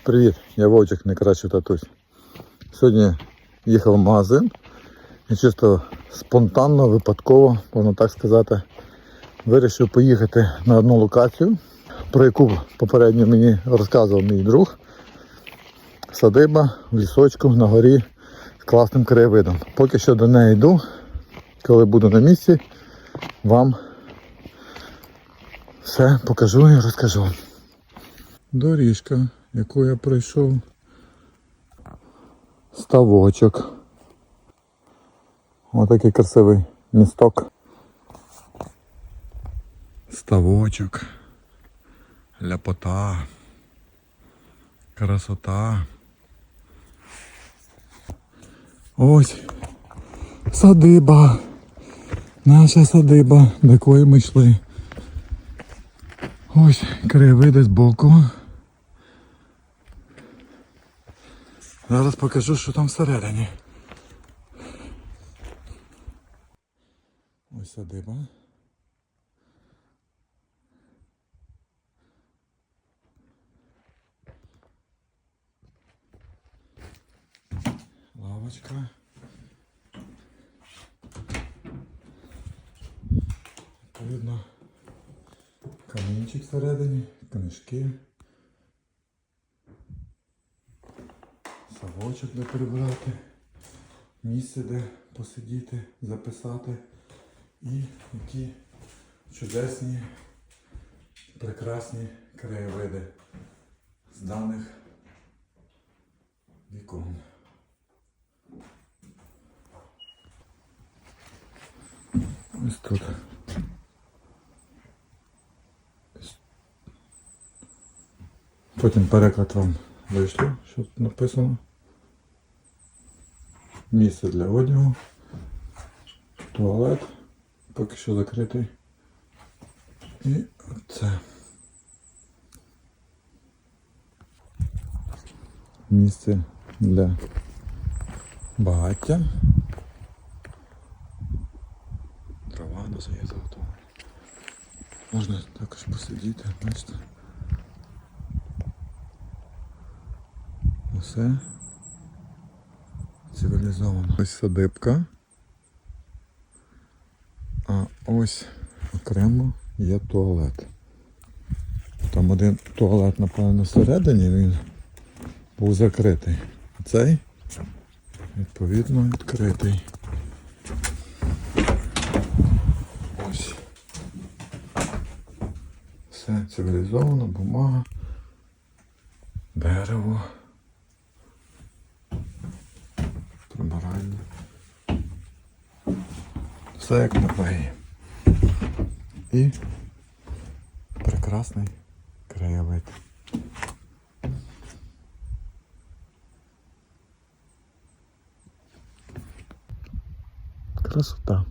Привіт, я Вовчик, не найкращий татусь. Сьогодні їхав в магазин і чисто спонтанно, випадково, можна так сказати, вирішив поїхати на одну локацію, про яку попередньо мені розказував мій друг. Садиба в лісочку на горі з класним краєвидом. Поки що до неї йду, коли буду на місці, вам все покажу і розкажу. Доріжка, яку я пройшов. Ставочок. Отакий красивий місток. Ставочок. Ляпота. Красота. Ось садиба. Наша садиба, до якої ми йшли. Ось краєвиди збоку. Зараз покажу, що там всередині. Ось садиба. Лавочка. Відповідно, камінчик всередині, книжки. Совочок де прибрати, місце, де посидіти, записати і які чудесні, прекрасні краєвиди з даних вікон. Ось тут. Потім переклад вам вийшло, що тут написано. Місце для одягу. Туалет. Поки що закритий. І оце. Місце для багаття. Трава на заготовлена. Можна також посидіти, бачите. Усе цивілізовано. Ось садибка. А ось окремо є туалет. Там один туалет, напевно, всередині він був закритий. А цей, відповідно, відкритий. Ось. Все цивілізовано, бумага, дерево. Все як на баї. І прекрасний краєвид. Красота.